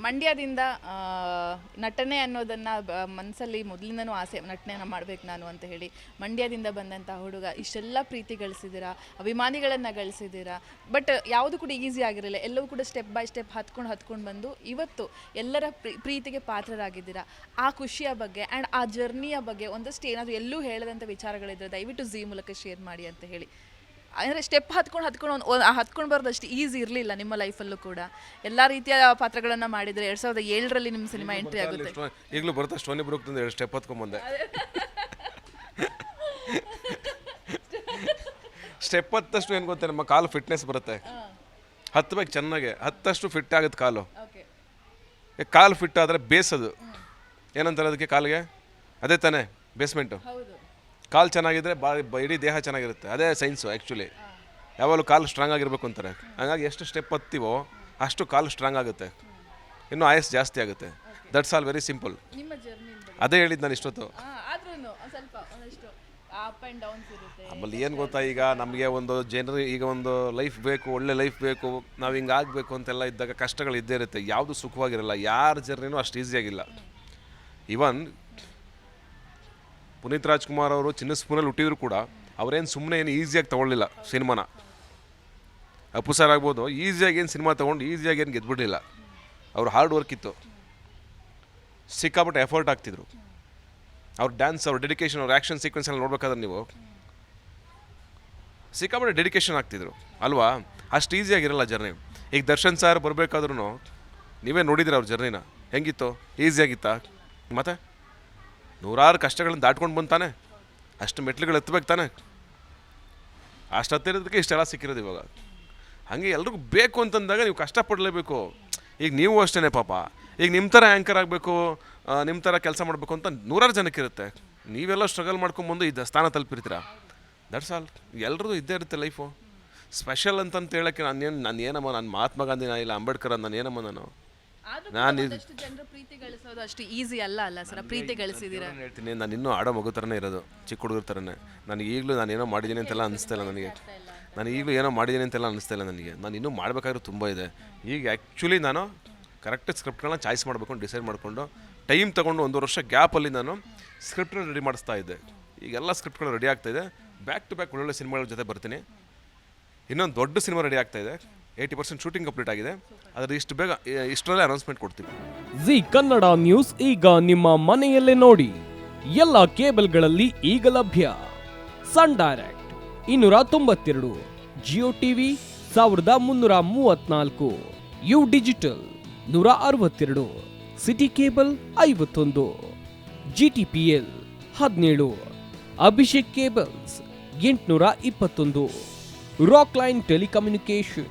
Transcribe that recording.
ಮಂಡ್ಯದಿಂದ ನಟನೆ ಅನ್ನೋದನ್ನ ಮನಸ್ಸಲ್ಲಿ ಮೊದಲಿಂದನೂ ಆಸೆ, ನಟನೆಯನ್ನು ಮಾಡ್ಬೇಕು ನಾನು ಅಂತ ಹೇಳಿ ಮಂಡ್ಯದಿಂದ ಬಂದಂಥ ಹುಡುಗ. ಇಷ್ಟೆಲ್ಲ ಪ್ರೀತಿ ಗಳಿಸಿದ್ದೀರಾ, ಅಭಿಮಾನಿಗಳನ್ನು ಗಳಿಸಿದ್ದೀರಾ, ಬಟ್ ಯಾವುದು ಕೂಡ ಈಸಿ ಆಗಿರಲಿಲ್ಲ. ಎಲ್ಲವೂ ಕೂಡ ಸ್ಟೆಪ್ ಬೈ ಸ್ಟೆಪ್ ಹತ್ಕೊಂಡು ಹತ್ಕೊಂಡು ಬಂದು ಇವತ್ತು ಎಲ್ಲರ ಪ್ರೀ- ಪ್ರೀತಿಗೆ ಪಾತ್ರರಾಗಿದ್ದೀರಾ. ಆ ಖುಷಿಯ ಬಗ್ಗೆ ಆ್ಯಂಡ್ ಆ ಜರ್ನಿಯ ಬಗ್ಗೆ ಒಂದಷ್ಟು ಏನಾದರೂ ಎಲ್ಲೂ ಹೇಳದಂಥ ವಿಚಾರಗಳಿದ್ರೆ ದಯವಿಟ್ಟು ಝೀ ಮೂಲಕ ಶೇರ್ ಮಾಡಿ ಅಂತ ಹೇಳಿ. ಅಂದರೆ ಸ್ಟೆಪ್ ಹತ್ಕೊಂಡು ಹತ್ಕೊಂಡು ಒಂದು ಹತ್ಕೊಂಡು ಬರೋದಷ್ಟು ಈಸಿ ಇರಲಿಲ್ಲ ನಿಮ್ಮ ಲೈಫಲ್ಲೂ ಕೂಡ. ಎಲ್ಲ ರೀತಿಯ ಪಾತ್ರಗಳನ್ನು ಮಾಡಿದರೆ ಎರಡು ಸಾವಿರದ ಏಳರಲ್ಲಿ ನಿಮ್ಮ ಸಿನಿಮಾ ಎಂಟ್ರಿ ಆಗುತ್ತೆ. ಈಗಲೂ ಬರುತ್ತೆ ಸ್ಟೋನಿ ಬ್ರೂಕ್ ಎರಡು ಸ್ಟೆಪ್ ಹತ್ಕೊಂಬಂದೆ. ಸ್ಟೆಪ್ ಹತ್ತಷ್ಟು ಏನು ಗೊತ್ತೆ ನಮ್ಮ ಕಾಲು ಫಿಟ್ನೆಸ್ ಬರುತ್ತೆ. ಹತ್ತಬೇಕು ಚೆನ್ನಾಗೆ. ಹತ್ತಷ್ಟು ಫಿಟ್ ಆಗುತ್ತೆ ಕಾಲು. ಕಾಲು ಫಿಟ್ ಆದರೆ ಬೇಸದು. ಏನಂತಾರೆ ಅದಕ್ಕೆ ಕಾಲಿಗೆ? ಅದೇ ತಾನೇ ಬೇಸ್ಮೆಂಟು ಕಾಲು ಚೆನ್ನಾಗಿದ್ರೆ ಬಾ ಇಡೀ ದೇಹ ಚೆನ್ನಾಗಿರುತ್ತೆ. ಅದೇ ಸೈನ್ಸು ಆ್ಯಕ್ಚುಲಿ ಯಾವಾಗಲೂ ಕಾಲು ಸ್ಟ್ರಾಂಗ್ ಆಗಿರಬೇಕು ಅಂತಾರೆ. ಹಾಗಾಗಿ ಎಷ್ಟು ಸ್ಟೆಪ್ ಹತ್ತೀವೋ ಅಷ್ಟು ಕಾಲು ಸ್ಟ್ರಾಂಗ್ ಆಗುತ್ತೆ. ಇನ್ನೂ ಆಯಸ್ ಜಾಸ್ತಿ ಆಗುತ್ತೆ. ದಟ್ಸ್ ಆಲ್ ವೆರಿ ಸಿಂಪಲ್ ಅದೇ ಹೇಳಿದ್ದು ನಾನು ಇಷ್ಟೊತ್ತು. ಆಮೇಲೆ ಏನು ಗೊತ್ತಾ ಈಗ ನಮಗೆ ಒಂದು ಜನರಿ ಈಗ ಒಂದು ಲೈಫ್ ಬೇಕು ಒಳ್ಳೆ ಲೈಫ್ ಬೇಕು ನಾವು ಹಿಂಗೆ ಆಗಬೇಕು ಅಂತೆಲ್ಲ ಇದ್ದಾಗ ಕಷ್ಟಗಳು ಇದ್ದೇ ಇರುತ್ತೆ. ಯಾವುದು ಸುಖವಾಗಿರಲ್ಲ. ಯಾರ ಜರ್ನಿನೂ ಅಷ್ಟು ಈಸಿಯಾಗಿಲ್ಲ ಇವನ್ ಪುನೀತ್ ರಾಜ್ಕುಮಾರ್ ಅವರು ಚಿನ್ನ ಸ್ಪೂನಲ್ಲಿ ಹುಟ್ಟಿದ್ರು ಕೂಡ ಅವರೇನು ಸುಮ್ಮನೆ ಏನು ಈಸಿಯಾಗಿ ತೊಗೊಳ್ಳಿಲ್ಲ ಸಿನಿಮಾನ. ಅಪ್ಪು ಸರ್ ಆಗ್ಬೋದು ಈಸಿಯಾಗಿ ಏನು ಸಿನಿಮಾ ತೊಗೊಂಡು ಈಸಿಯಾಗಿ ಏನು ಗೆದ್ಬಿಡಲಿಲ್ಲ. ಅವ್ರ ಹಾರ್ಡ್ ವರ್ಕ್ ಇತ್ತು. ಸಿಕ್ಕಾಪಟ್ಟೆ ಎಫರ್ಟ್ ಆಗ್ತಿದ್ರು. ಅವ್ರ ಡ್ಯಾನ್ಸ್ ಅವ್ರ ಡೆಡಿಕೇಶನ್ ಅವ್ರ ಆ್ಯಕ್ಷನ್ ಸೀಕ್ವೆನ್ಸ್ ಎಲ್ಲ ನೋಡ್ಬೇಕಾದ್ರೆ ನೀವು. ಸಿಕ್ಕಾಪಟ್ಟೆ ಡೆಡಿಕೇಶನ್ ಆಗ್ತಿದ್ರು. ಅಲ್ವಾ? ಅಷ್ಟು ಈಸಿಯಾಗಿರಲ್ಲ ಜರ್ನಿ ಈಗ ದರ್ಶನ್ ಸರ್ ಬರಬೇಕಾದ್ರೂ ನೀವೇ ನೋಡಿದಿರ ಅವ್ರ ಜರ್ನಿನ ಹೆಂಗಿತ್ತು? ಈಸಿಯಾಗಿತ್ತಾ ಮತ್ತೆ? ನೂರಾರು ಕಷ್ಟಗಳನ್ನು ದಾಟ್ಕೊಂಡು ಬಂತಾನೆ ಅಷ್ಟು ಮೆಟ್ಲುಗಳು ಎತ್ತಬೇಕು ತಾನೆ. ಅಷ್ಟು ಹತ್ತಿರೋದಕ್ಕೆ ಇಷ್ಟೆಲ್ಲ ಸಿಕ್ಕಿರೋದು ಇವಾಗ. ಹಾಗೆ ಎಲ್ರಿಗೂ ಬೇಕು ಅಂತಂದಾಗ ನೀವು ಕಷ್ಟಪಡಲೇಬೇಕು. ಈಗ ನೀವು ಅಷ್ಟೇ ಪಾಪ. ಈಗ ನಿಮ್ಮ ಥರ ಆ್ಯಂಕರ್ ಆಗಬೇಕು ನಿಮ್ಮ ಥರ ಕೆಲಸ ಮಾಡಬೇಕು ಅಂತ ನೂರಾರು ಜನಕ್ಕಿರುತ್ತೆ. ನೀವೆಲ್ಲ ಸ್ಟ್ರಗಲ್ ಮಾಡ್ಕೊಂಬಂದು ಈ ಸ್ಥಾನ ತಲುಪಿರ್ತೀರ. ದಟ್ಸ್ ಆಲ್ ಎಲ್ರದ್ದು ಇದ್ದೇ ಇರುತ್ತೆ ಲೈಫು ಸ್ಪೆಷಲ್ ಅಂತಂತ ಹೇಳೋಕ್ಕೆ ಏನು ನಾನು ಏನಮ್ಮ ನಾನು ಮಹಾತ್ಮ ಗಾಂಧಿನ ಇಲ್ಲ, ಅಂಬೇಡ್ಕರ್ ನಾನು ಏನಮ್ಮ ನಾನು? ನಾನು ಪ್ರೀತಿ ಗಳಿಸೋದು ಅಷ್ಟು ಈಸಿ ಅಲ್ಲ ಅಲ್ಲ ಸರ್? ಪ್ರೀತಿ ಗಳಿಸಿದ್ದೀರಾ ಹೇಳ್ತೀನಿ ನಾನು ಇನ್ನೂ ಆಡೋ ಮಗು ಥರನೇ ಇರೋದು ಚಿಕ್ಕ ಹುಡುಗರ ಥರನೇ ನನಗೆ ಈಗಲೂ ನಾನು ಏನೋ ಮಾಡಿದ್ದೀನಿ ಅಂತೆಲ್ಲ ಅನಿಸ್ತಾ ಇಲ್ಲ ನನಗೆ. ನಾನು ಈಗಲೂ ಏನೋ ಮಾಡಿದ್ದೀನಿ ಅಂತೆಲ್ಲ ಅನಿಸ್ತಾ ಇಲ್ಲ ನನಗೆ. ನಾನು ಇನ್ನೂ ಮಾಡಬೇಕಾದ್ರೂ ತುಂಬ ಇದೆ. ಈಗ ಆ್ಯಕ್ಚುಲಿ ನಾನು ಕರೆಕ್ಟ್ ಸ್ಕ್ರಿಪ್ಟ್ಗಳನ್ನ ಚಾಯ್ಸ್ ಮಾಡಬೇಕು ಡಿಸೈಡ್ ಮಾಡಿಕೊಂಡು ಟೈಮ್ ತೊಗೊಂಡು ಒಂದು ವರ್ಷ ಗ್ಯಾಪಲ್ಲಿ ನಾನು ಸ್ಕ್ರಿಪ್ಟ್ನ ರೆಡಿ ಮಾಡಿಸ್ತಾ ಇದ್ದೆ. ಈಗ ಈಗೆಲ್ಲ ಸ್ಕ್ರಿಪ್ಟ್ಗಳು ರೆಡಿ ಆಗ್ತಾ ಇದೆ. ಬ್ಯಾಕ್ ಟು ಬ್ಯಾಕ್ ಒಳ್ಳೊಳ್ಳೆ ಸಿನಿಮಾಗಳ ಜೊತೆ ಬರ್ತೀನಿ. ಇನ್ನೊಂದು ದೊಡ್ಡ ಸಿನಿಮಾ ರೆಡಿ ಆಗ್ತಾ ಇದೆ. ಏಯ್ಟಿ ಪರ್ಸೆಂಟ್ ಶೂಟಿಂಗ್ ಕಂಪ್ಲೀಟ್ ಆಗಿದೆ. ಅದರ ಇಷ್ಟು ಬೇಗ ಇಷ್ಟರಲ್ಲೇ ಅನೌನ್ಸ್ಮೆಂಟ್ ಕೊಡ್ತೀವಿ ಜಿ ಕನ್ನಡ ನ್ಯೂಸ್ ಈಗ ನಿಮ್ಮ ಮನೆಯಲ್ಲೇ ನೋಡಿ. ಎಲ್ಲ ಕೇಬಲ್ಗಳಲ್ಲಿ ಈಗ ಲಭ್ಯ. ಸನ್ ಡೈರೆಕ್ಟ್ ಇನ್ನೂರ ತೊಂಬತ್ತೆರಡು, ಜಿಯೋ ಟಿವಿ ಸಾವಿರದ ಮುನ್ನೂರ ಮೂವತ್ನಾಲ್ಕು, ಯು ಡಿಜಿಟಲ್ ನೂರ ಅರವತ್ತೆರಡು, ಸಿಟಿ ಕೇಬಲ್ ಐವತ್ತೊಂದು ಜಿ ಟಿ ಪಿ ಎಲ್ ಹದಿನೇಳು, ಅಭಿಷೇಕ್ ಕೇಬಲ್ಸ್ ಎಂಟುನೂರ ಇಪ್ಪತ್ತೊಂದು, ರಾಕ್ ಲೈನ್ ಟೆಲಿಕಮ್ಯುನಿಕೇಶನ್